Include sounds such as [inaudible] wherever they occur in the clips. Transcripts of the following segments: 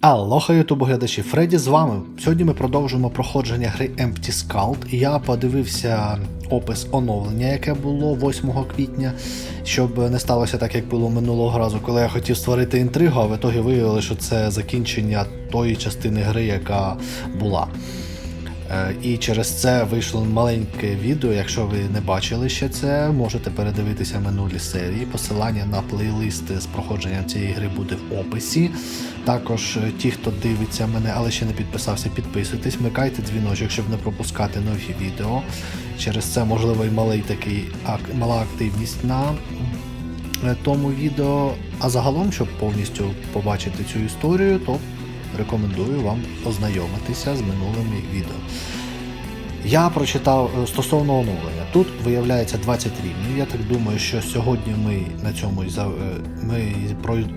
Алоха, ютубоглядачі, Фредді з вами. Сьогодні ми продовжуємо проходження гри Empty Scout. Я подивився опис оновлення, яке було 8 квітня, щоб не сталося так, як було минулого разу, коли я хотів створити інтригу, а в ітогі виявили, що це закінчення тої частини гри, яка була. Е, І через це вийшло маленьке відео. Якщо ви не бачили ще це, можете передивитися минулі серії. Посилання на плейлисти з проходженням цієї гри буде в описі. Також е, ті, хто дивиться мене, але ще не підписався, підписуйтесь, вмикайте дзвіночок, щоб не пропускати нові відео. Через це можливо і малий такий ак- мала активність на е, тому відео. А загалом, щоб повністю побачити цю історію, то рекомендую вам ознайомитися з минулими відео. Я прочитав е, стосовно оновлення. Тут виявляється 20 рівнів. Я так думаю, що сьогодні ми на цьому е, ми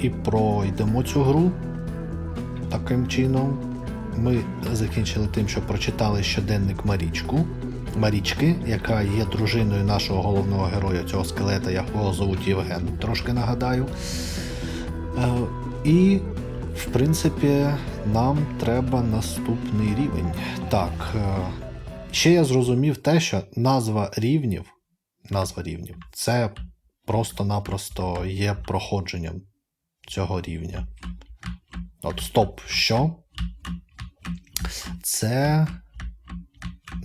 і пройдемо цю гру таким чином. Ми закінчили тим, що прочитали щоденник Марічку. Марічки, яка є дружиною нашого головного героя цього скелета, якого звуть Євген, трошки нагадаю. Е, І, в принципі, нам треба наступний рівень. Так. е, Ще я зрозумів те, що назва рівнів, назва рівнів це просто-напросто є проходженням цього рівня. От стоп, що? Це.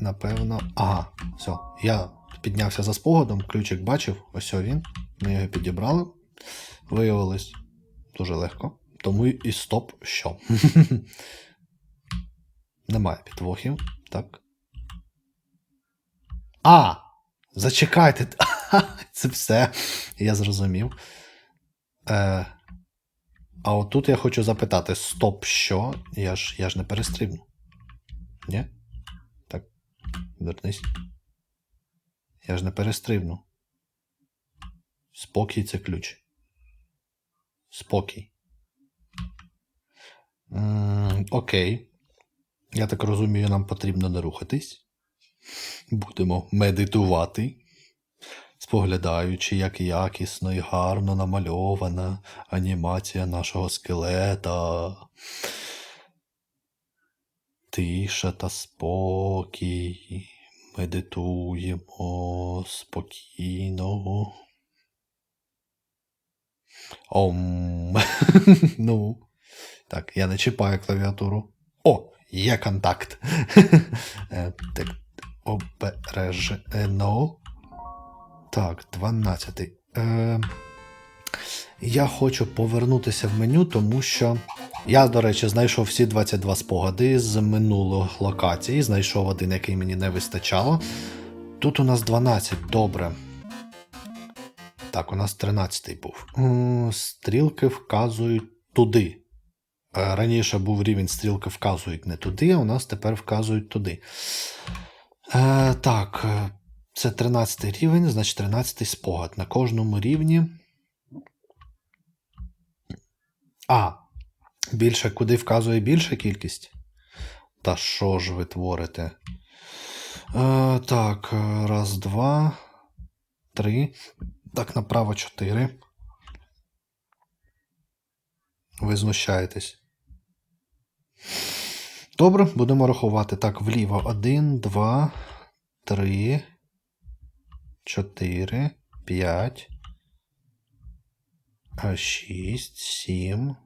Напевно. Ага, все. Я піднявся за спогадом, ключик бачив, ось він. Ми його підібрали. Виявилось дуже легко. Тому і стоп, що. [laughs] Немає підвохів. Так. А! Зачекайте. [laughs] Це все. Я зрозумів. Е, а отут я хочу запитати: стоп, що? Я ж, я ж не перестрибну. Ні? Так. Вернись. Я ж не перестрибну. Спокій це ключ. Спокій. Окей. Я так розумію, нам потрібно не рухатись. Будемо медитувати, споглядаючи, як якісно і гарно намальована анімація нашого скелета. Тиша та спокій. Медитуємо спокійно. Ом. [laughs] ну. Так, я не чіпаю клавіатуру. О, є контакт. [laughs] Е, Так, обережено. Так, 12. Е, я хочу повернутися в меню, тому що я, до речі, знайшов всі 22 спогади з минулих локацій. Знайшов один, який мені не вистачало. Тут у нас 12, добре. Так, у нас 13 був. Стрілки вказують туди. Е, Раніше був рівень стрілки вказують не туди, а у нас тепер вказують туди. Е, так, е, це 13 рівень, значить 13 спогад. На кожному рівні. А. Більше куди вказує більша кількість? Та що ж ви творите? Е, так, е, раз, два, три. Так, направо чотири. Ви знущаєтесь. Добре, будемо рахувати. Так, вліво. Один, два, три, чотири, п'ять, а, шість, сім.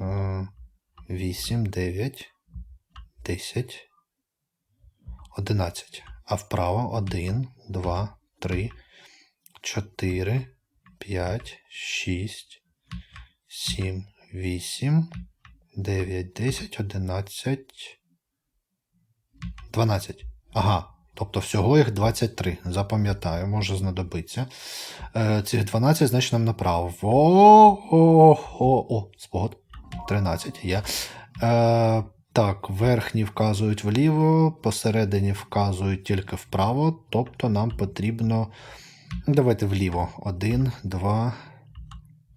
а, Вісім, дев'ять, десять, одинадцять. А вправо один, два, три, чотири, п'ять, шість, сім, вісім, дев'ять, десять, одинадцять, дванадцять. Ага. Тобто всього їх 23. Запам'ятаю, може знадобиться. Е, цих 12, значить, нам направо. О, о, о, о, спогад. 13 є. Е, так, верхні вказують вліво, посередині вказують тільки вправо. Тобто нам потрібно. Давайте вліво. 1, 2,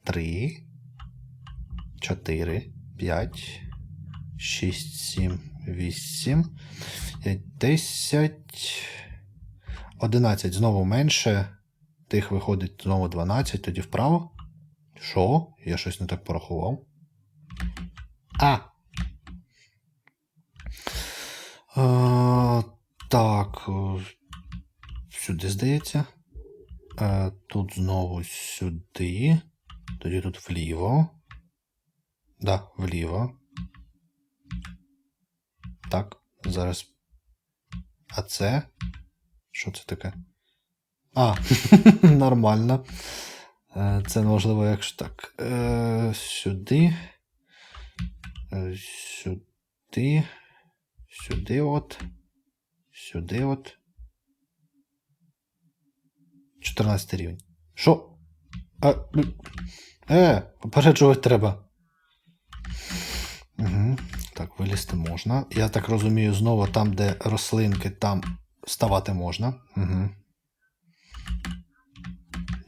3, 4, 5, 6, 7, 8, 10, 11. Знову менше. Тих виходить знову 12, тоді вправо. Що? Я щось не так порахував. А. Е, так. е, Сюди, здається. Е, тут знову сюди. Тоді тут вліво. Да, вліво. Так, зараз. А це? Що це таке? А, [laughs] нормально. Е, Це можливо, якщо так. Е, Сюди. Сюди. Сюди от. Сюди от. 14 рівень. Що? А, е, попереджувати треба. Угу. Так, вилізти можна. Я так розумію, знову там, де рослинки, там ставати можна. Угу.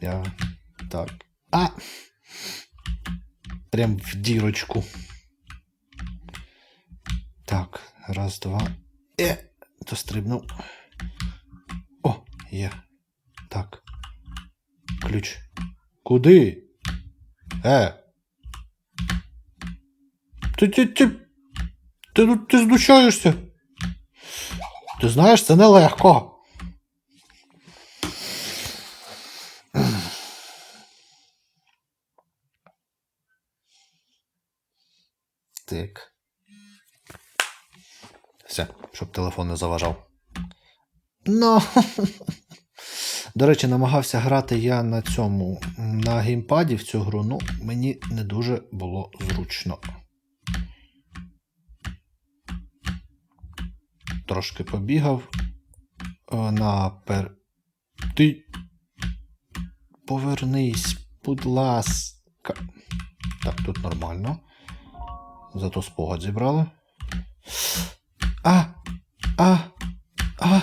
Я. Так. А! Прям в дірочку. Так, раз, два. Е! Дострибнув. О, є. Так. Ключ. Куди? Е. Ти, ти, ти, ти, ну, ти знущаєшся? Ти знаєш, це нелегко. Так. Все, щоб телефон не заважав. Ну. [laughs] До речі, намагався грати я на цьому на геймпаді в цю гру, ну мені не дуже було зручно. Трошки побігав е, на пер. Ти. Повернись, будь ласка. Так, тут нормально. Зато спогад зібрали. А! А! А!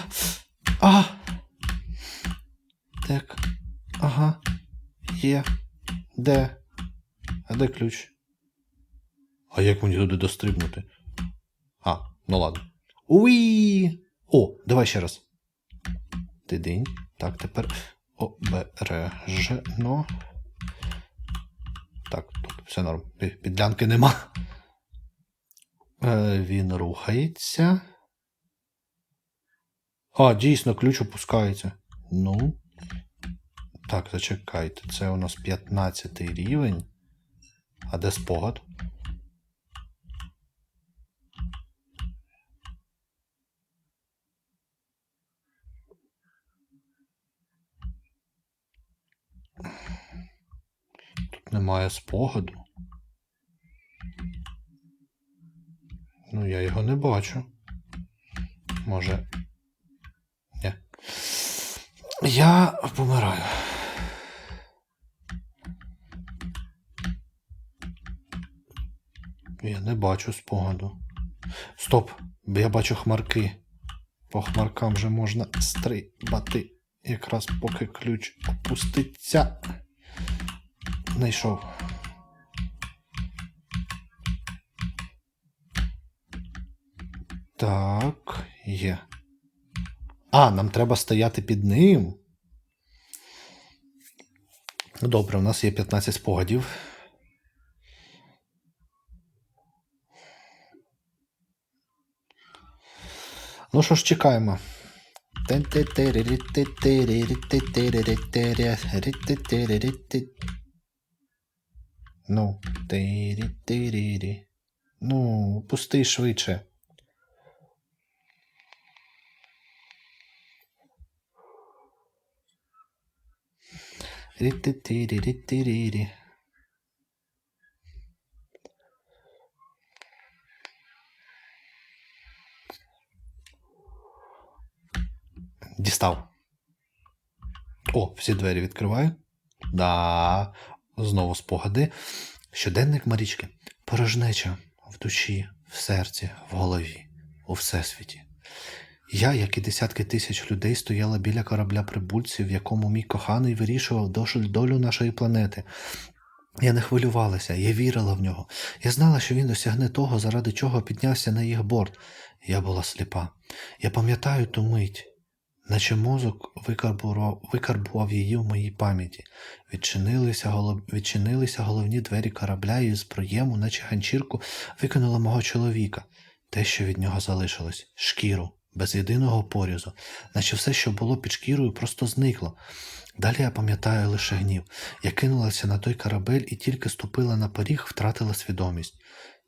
А! Так. Ага. Є. Де? А де ключ? А як мені туди дострибнути? А, ну ладно. Уї! О, давай ще раз. Тидень. Так, тепер обережно. Так, тут все норм. Підлянки нема. Е, він рухається. А, дійсно, ключ опускається. Ну. Так, зачекайте. Це у нас 15 рівень. А де спогад? Тут немає спогаду. Ну, я його не бачу. Може. Ні. Я помираю. Я не бачу спогаду. Стоп! Я бачу хмарки. По хмаркам вже можна стрибати. Якраз поки ключ опуститься. Знайшов. Так, є. А, нам треба стояти під ним. Добре, у нас є 15 спогадів. Ну що ж, чекаємо. Ну. Ну, пусти швидше. Дістав. О, всі двері відкриваю. Да. Знову спогади. Щоденник Марічки. Порожнеча в душі, в серці, в голові, у всесвіті. Я, як і десятки тисяч людей, стояла біля корабля прибульців, в якому мій коханий вирішував долю нашої планети. Я не хвилювалася, я вірила в нього. Я знала, що він досягне того, заради чого піднявся на їх борт. Я була сліпа. Я пам'ятаю ту мить. наче мозок викарбував, її в моїй пам'яті. Відчинилися, голов... Відчинилися головні двері корабля і з проєму, наче ганчірку, викинули мого чоловіка. Те, що від нього залишилось шкіру, без єдиного порізу, наче все, що було під шкірою, просто зникло. Далі я пам'ятаю лише гнів. Я кинулася на той корабель і тільки ступила на поріг, втратила свідомість.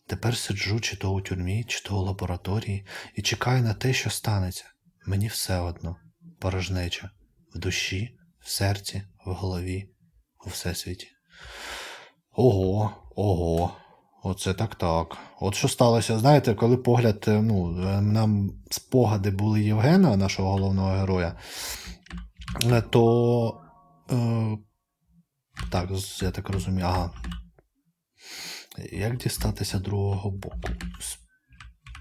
Тепер сиджу чи то у тюрмі, чи то у лабораторії, і чекаю на те, що станеться. Мені все одно, порожнеча, в душі, в серці, в голові, у всесвіті. Ого, ого, оце так так. От що сталося, знаєте, коли погляд, е, ну, е, нам спогади були Євгена, нашого головного героя, е, то. Е, так, я так розумію, ага. Як дістатися другого боку?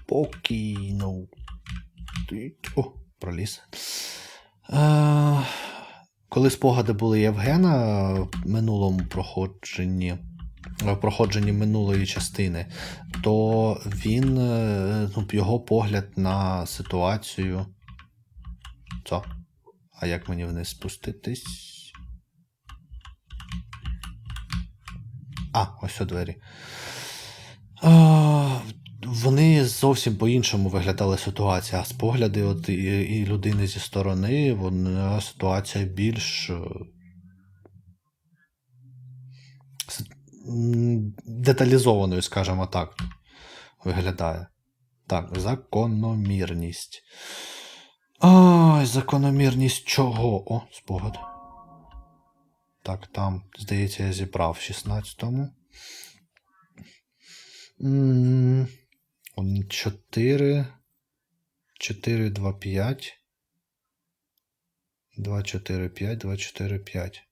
Спокійно. О, проліз. Е, коли спогади були Євгена в минулому проходженні, проходженні минулої частини, то він, е, ну, його погляд на ситуацію. Що? А як мені вниз спуститись? А, ось о двері. А, вони зовсім по-іншому виглядала ситуація. А з погляди от, і, і людини зі сторони, вона ситуація більш. е, с- м, деталізованою, скажімо так, виглядає. Так, закономірність. Ай, закономірність чого? О, спогад. Так, там, здається, я зібрав в 16-му. 4, 4, 2, 5. 2, 4, 5, 2, 4, 5.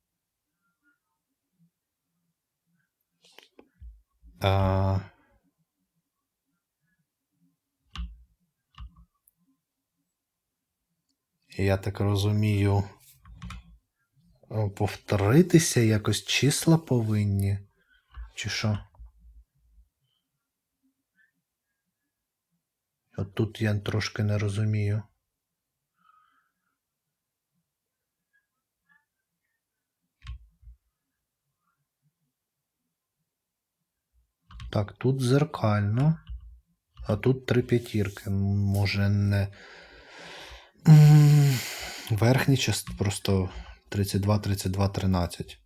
А... Я так розумію, е, повторитися якось числа повинні? Чи що? От тут я трошки не розумію. Так, тут зеркально. А тут три п'ятірки. Може не. Верхній част просто 32, 32, 13.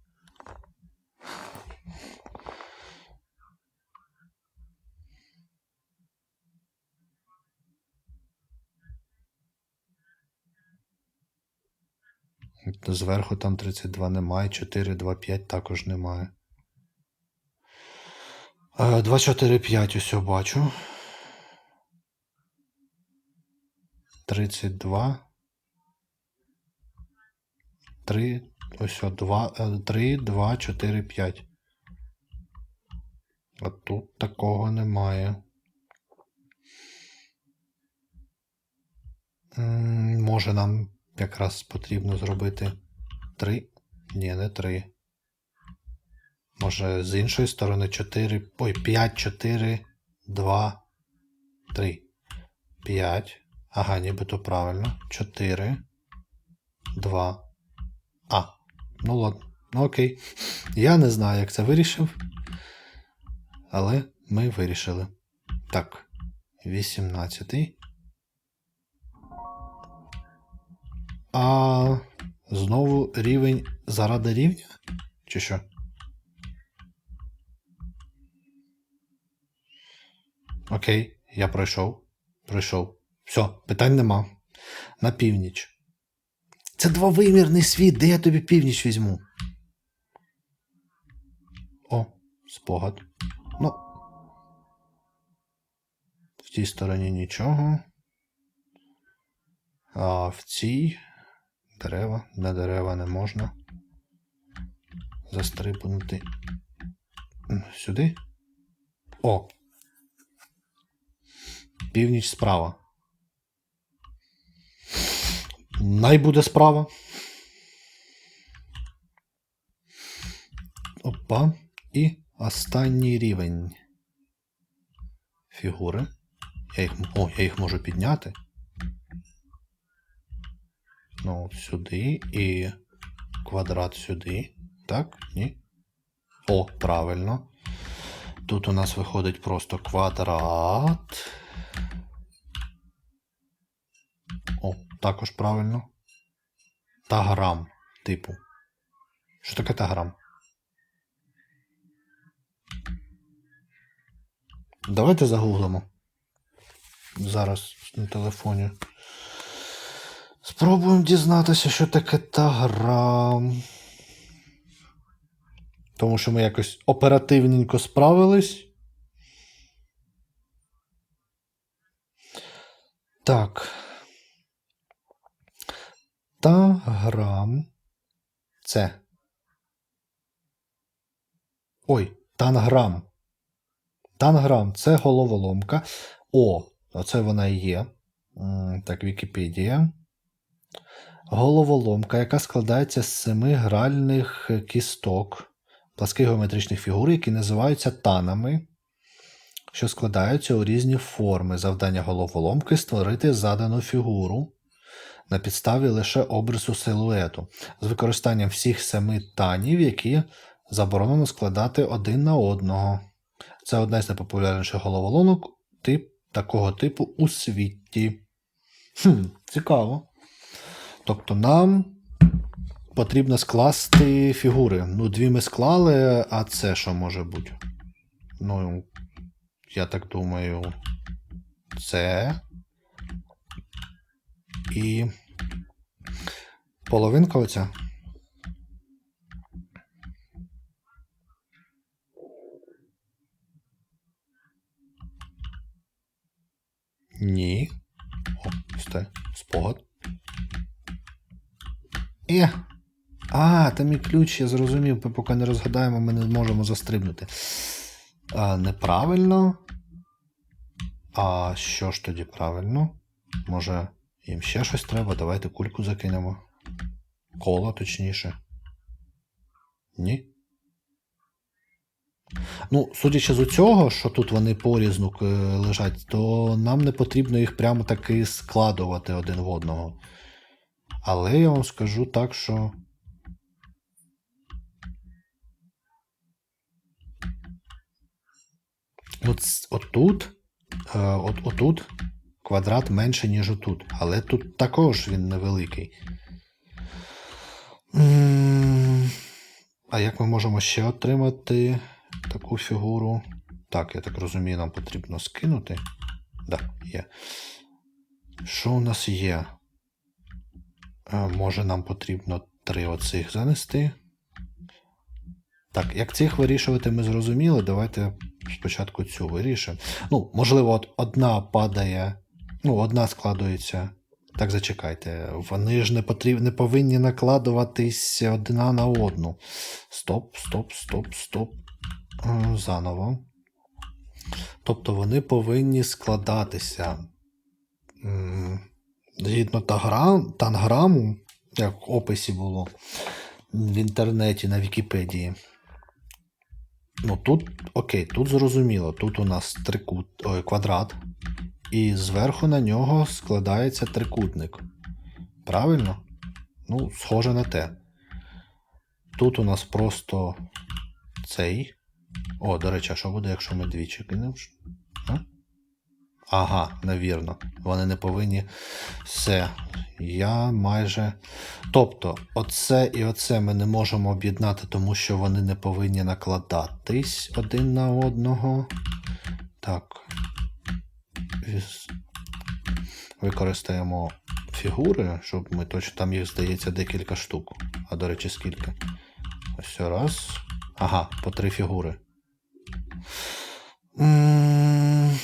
Зверху там 32 немає, 4, 2, 5 також немає. Е, 2, 4, 5 ось я бачу. 32. 3, ось о, 2, 3, 2, 4, 5. А тут такого немає. Може нам якраз потрібно зробити 3? Ні, не 3. Може з іншої сторони 4. Ой, 5, 4, 2, 3. 5. Ага, нібито правильно. 4, 2. А. Ну ладно. Ну окей. Я не знаю, як це вирішив. Але ми вирішили. Так. 18. А знову рівень заради рівня? Чи що? Окей, я пройшов. Пройшов. Все, питань нема. На північ. Це двовимірний світ, де я тобі північ візьму. О, спогад. Ну. В тій стороні нічого. А в цій дерева, на дерева не можна. Застрибнути. Сюди. О. Північ справа. Най буде справа. Опа. І останній рівень. Фігури. Я їх, о, я їх можу підняти. Ну, от сюди і квадрат сюди. Так? Ні? О, правильно. Тут у нас виходить просто квадрат. О, також правильно. Таграм, типу. Що таке таграм? Давайте загуглимо. Зараз на телефоні. Спробуємо дізнатися, що таке таграм. Тому що ми якось оперативненько справились. Так. Таграм. Це. Ой, танграм. Танграм це головоломка. О, оце вона і є. Так, Вікіпедія. Головоломка, яка складається з семи гральних кісток, пласких геометричних фігур, які називаються танами, що складаються у різні форми. Завдання головоломки створити задану фігуру на підставі лише обрису силуету, з використанням всіх семи танів, які заборонено складати один на одного. Це одна з найпопулярніших головоломок тип, такого типу у світі. Хм, цікаво. Тобто нам потрібно скласти фігури. Ну, дві ми склали, а це що може бути? Ну, я так думаю, це. І половинка оця. Ні. О, сте. Спогад. Е. А, там і ключ, я зрозумів, ми поки не розгадаємо, ми не можемо застрибнути. А, неправильно. А що ж тоді правильно? Може, їм ще щось треба? Давайте кульку закинемо. Коло, точніше. Ні? Ну, судячи з цього, що тут вони порізну е, лежать, то нам не потрібно їх прямо таки складувати один в одного. Але я вам скажу так, що. От, е, от, отут квадрат менше, ніж отут. Але тут також він невеликий. А як ми можемо ще отримати таку фігуру? Так, я так розумію, нам потрібно скинути. Так, є. Що у нас є? Е, Може, нам потрібно три оцих занести. Так, як цих вирішувати, ми зрозуміли. Давайте спочатку цю вирішимо. Ну, можливо, от одна падає, ну, одна складується. Так, зачекайте. Вони ж не, потріб... не повинні накладуватись одна на одну. Стоп, стоп, стоп, стоп. Е, Заново. Тобто вони повинні складатися. Згідно танграму, як в описі було в інтернеті на Вікіпедії. Ну тут, окей, тут зрозуміло. Тут у нас трикут, ой, квадрат, і зверху на нього складається трикутник. Правильно? Ну, схоже на те. Тут у нас просто цей. О, до речі, а що буде, якщо ми двічі кинемо? Ага, навірно. Вони не повинні. Все. Я майже. Тобто, оце і оце ми не можемо об'єднати, тому що вони не повинні накладатись один на одного. Так. Використаємо фігури, щоб ми точно там їх здається декілька штук. А до речі, скільки? Ось раз. Ага, по три фігури. М,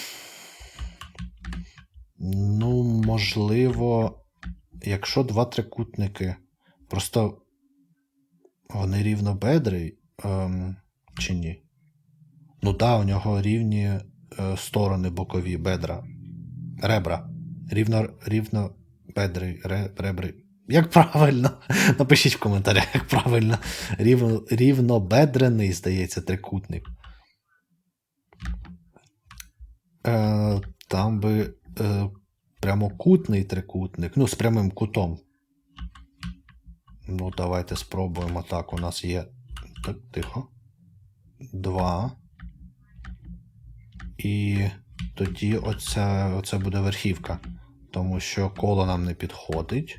Ну, можливо, якщо два трикутники, просто вони рівнобедрі, ем, чи ні? Ну так, да, у нього рівні е, сторони бокові бедра. Ребра. Рівно, рівно бедри, ре, ребри. Як правильно? [laughs] Напишіть в коментарях, як правильно. Рівно, рівнобедрений, здається, трикутник. Е, там би е, прямокутний трикутник, ну, з прямим кутом. Ну, давайте спробуємо. Так, у нас є. Так, тихо. Два. І тоді оця, оце буде верхівка. Тому що коло нам не підходить.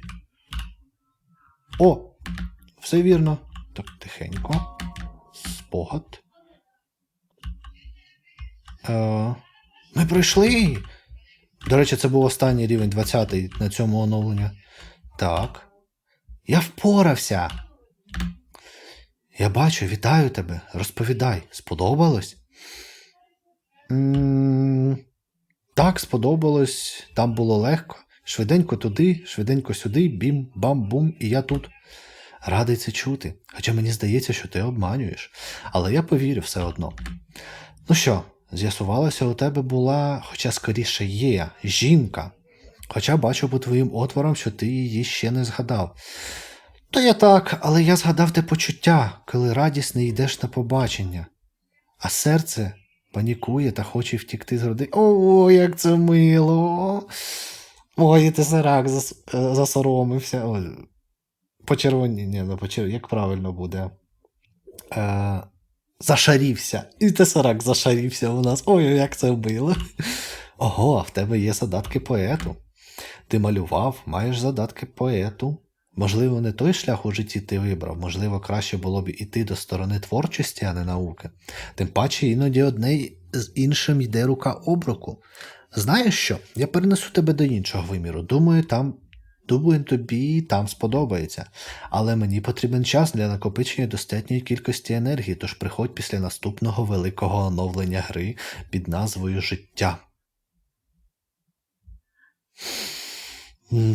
О! Все вірно. Так, тихенько. Спогад. Е, ми пройшли. До речі, це був останній рівень 20-й на цьому оновленні. Так. Я впорався. Я бачу, вітаю тебе. Розповідай, сподобалось? м так, сподобалось. Там було легко. Швиденько туди, швиденько сюди, бім, бам, бум, і я тут. Радий це чути. Хоча мені здається, що ти обманюєш. Але я повірю все одно. Ну що, з'ясувалося, у тебе була, хоча скоріше є, жінка. Хоча бачу по твоїм отворам, що ти її ще не згадав. То я так, але я згадав те почуття, коли радісно йдеш на побачення, а серце панікує та хоче втікти з роди. О, як це мило. Ой, ти сарак зас... е, засоромився. Ой. Почервоні, ні, не почер... як правильно буде. Е... Зашарівся. І тесарак зашарівся у нас. Ой, як це вбило. Ого, а в тебе є задатки поету. Ти малював, маєш задатки поету. Можливо, не той шлях у житті ти вибрав, можливо, краще було б іти до сторони творчості, а не науки. Тим паче іноді одне з іншим йде рука об руку. Знаєш що? Я перенесу тебе до іншого виміру. Думаю, там. Думаю, тобі там сподобається. Але мені потрібен час для накопичення достатньої кількості енергії, тож приходь після наступного великого оновлення гри під назвою Життя.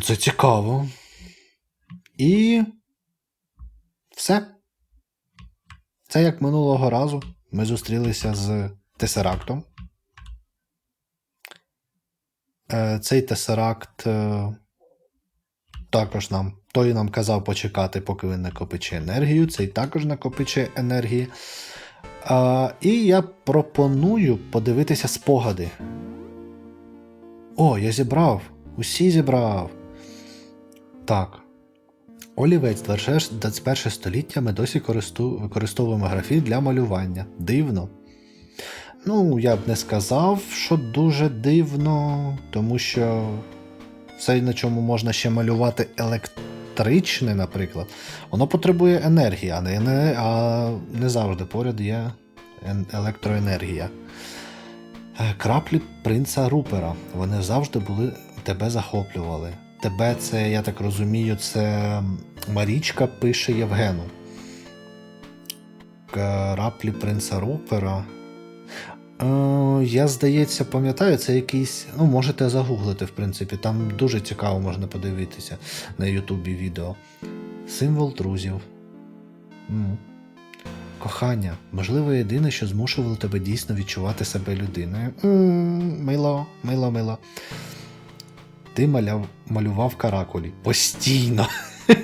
Це цікаво. І все. Це як минулого разу. Ми зустрілися з Тесерактом. Е, Цей Тесеракт е, також нам. Той нам казав почекати, поки він накопичує енергію. Цей також накопичує енергії. Е, І я пропоную подивитися спогади. О, я зібрав. Усі зібрав. Так. Олівець 21 століття ми досі використовуємо графіт для малювання. Дивно. Ну, я б не сказав, що дуже дивно, тому що все, на чому можна ще малювати електричне, наприклад, воно потребує енергії, а не, а не завжди поряд є електроенергія. Е, Краплі принца Рупера. Вони завжди були тебе захоплювали. Тебе це, я так розумію, це Марічка пише Євгену. Краплі принца Рупера. Е, я, здається, пам'ятаю, це якийсь. Ну, можете загуглити, в принципі. Там дуже цікаво можна подивитися на Ютубі відео. Символ друзів. Кохання, можливо, єдине, що змушувало тебе дійсно відчувати себе людиною. Мило, мило, мило. Ти маляв, малював каракулі. Постійно. [laughs]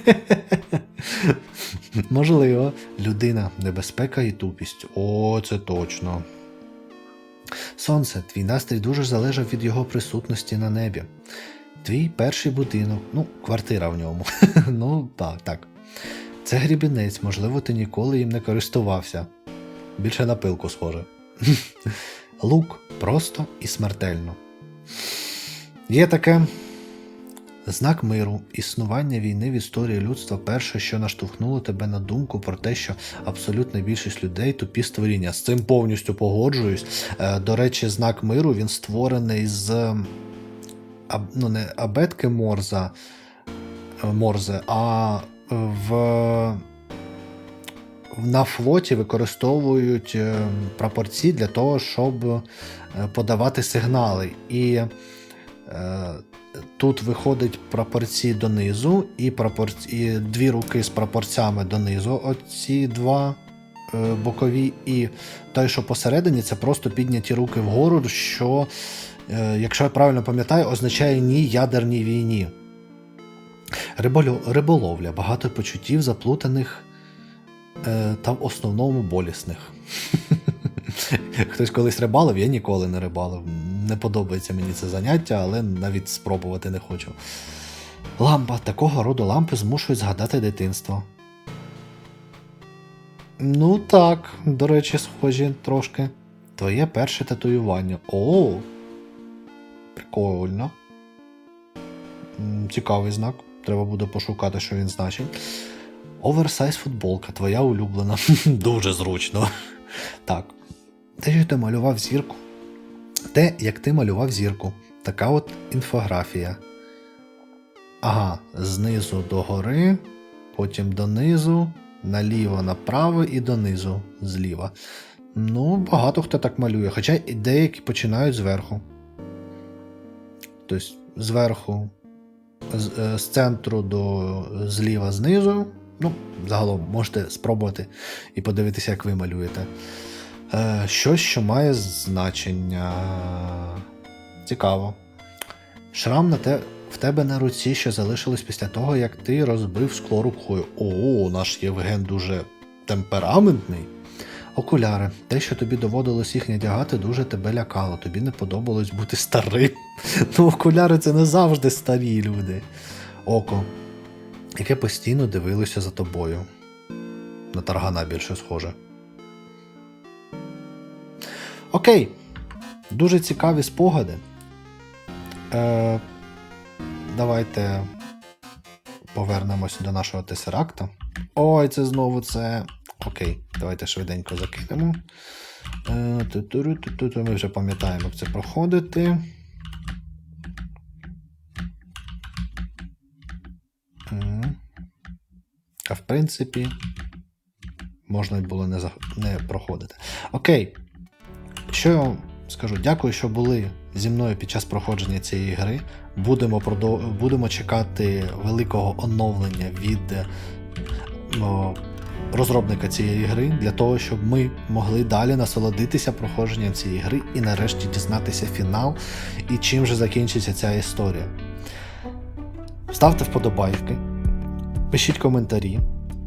Можливо, людина, небезпека і тупість. О, це точно. Сонце, твій настрій дуже залежав від його присутності на небі. Твій перший будинок, ну, квартира в ньому. [laughs] ну, так, так. Це грібінець, можливо, ти ніколи їм не користувався. Більше на пилку схоже. [laughs] Лук просто і смертельно. Є таке знак миру, існування війни в історії людства перше, що наштовхнуло тебе на думку про те, що абсолютна більшість людей тупі створіння. З цим повністю погоджуюсь. Е, До речі, знак миру він створений з ну, не абетки Морза, е, Морзе, а в. На флоті використовують е, прапорці для того, щоб е, подавати сигнали. І е, тут виходить прапорці донизу, і, прапорці, і дві руки з прапорцями донизу, оці два е, бокові, і той, що посередині, це просто підняті руки вгору, що, е, якщо я правильно пам'ятаю, означає ні ядерній війні. Риболю, риболовля, багато почуттів заплутаних е, та в основному болісних. [laughs] Хтось колись рибалив, я ніколи не рибалив. Не подобається мені це заняття, але навіть спробувати не хочу. Лампа. Такого роду лампи змушують згадати дитинство. Ну так, до речі, схожі трошки. Твоє перше татуювання. О! Прикольно. Цікавий знак. Треба буде пошукати, що він значить. Оверсайз футболка, твоя улюблена. [laughs] Дуже зручно. Так. Те, що ти малював зірку. Те, як ти малював зірку. Така от інфографія. Ага, знизу до гори, потім донизу, наліво направо і донизу зліва. Ну, багато хто так малює, хоча і деякі починають зверху. Тобто зверху, з, е, з центру до зліва знизу. Ну, загалом можете спробувати і подивитися, як ви малюєте. Е, щось, що має значення. Цікаво. Шрам на те, в тебе на руці, що залишилось після того, як ти розбив скло рукою. О, наш Євген дуже темпераментний. Окуляри. Те, що тобі доводилось їх надягати, дуже тебе лякало. Тобі не подобалось бути старим. [laughs] Ну, окуляри це не завжди старі люди. Око, яке постійно дивилося за тобою. На таргана більше схоже. Окей. Дуже цікаві спогади. Е, давайте повернемось до нашого тесеракта. Ой, це знову це. Окей, давайте швиденько закинемо. Е. Ми вже пам'ятаємо, як це проходити. А в принципі, можна було не, зах- не проходити. Окей. Що я вам скажу? Дякую, що були зі мною під час проходження цієї гри. Будемо, продов... Будемо чекати великого оновлення від е, о, розробника цієї гри для того, щоб ми могли далі насолодитися проходженням цієї гри і нарешті дізнатися фінал і чим же закінчиться ця історія. Ставте вподобайки, пишіть коментарі,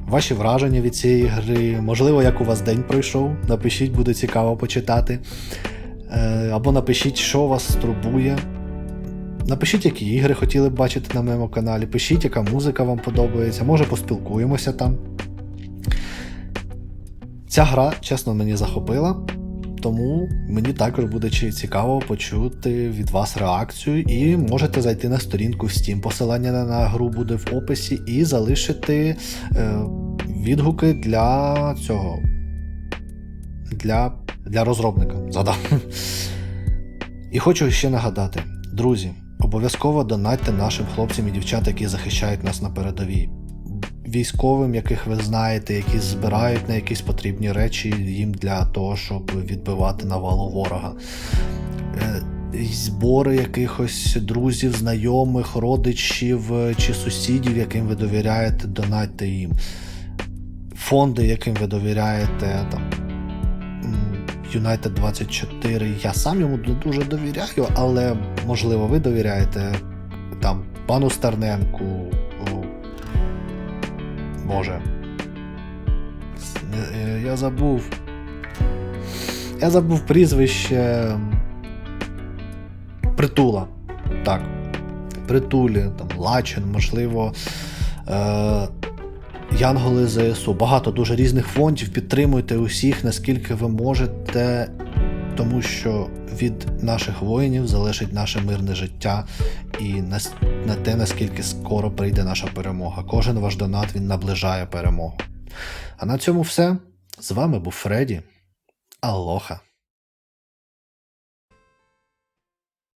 ваші враження від цієї гри, можливо, як у вас день пройшов. Напишіть, буде цікаво почитати. Е, Або напишіть, що вас турбує. Напишіть, які ігри хотіли б бачити на моєму каналі. Пишіть, яка музика вам подобається. Може поспілкуємося там. Ця гра, чесно, мені захопила. Тому мені також буде цікаво почути від вас реакцію, і можете зайти на сторінку в Steam. Посилання на- гру буде в описі, і залишити е, відгуки для цього. Для, для розробника. Задав. І хочу ще нагадати, друзі, обов'язково донатьте нашим хлопцям і дівчатам, які захищають нас на передовій. Військовим, яких ви знаєте, які збирають на якісь потрібні речі їм для того, щоб відбивати навалу ворога. Е, Збори якихось друзів, знайомих, родичів е, чи сусідів, яким ви довіряєте, донатьте їм. Фонди, яким ви довіряєте, там United 24. Я сам йому дуже довіряю, але можливо ви довіряєте там пану Стерненку. Боже. Не- е, Я забув. Я забув прізвище. Притула. Так. Притулі, там, Лачин, можливо. Е- Янголи ЗСУ. Багато дуже різних фондів. Підтримуйте усіх, наскільки ви можете, тому що від наших воїнів залежить наше мирне життя і на, те, наскільки скоро прийде наша перемога. Кожен ваш донат він наближає перемогу. А на цьому все. З вами був Фредді. Алоха.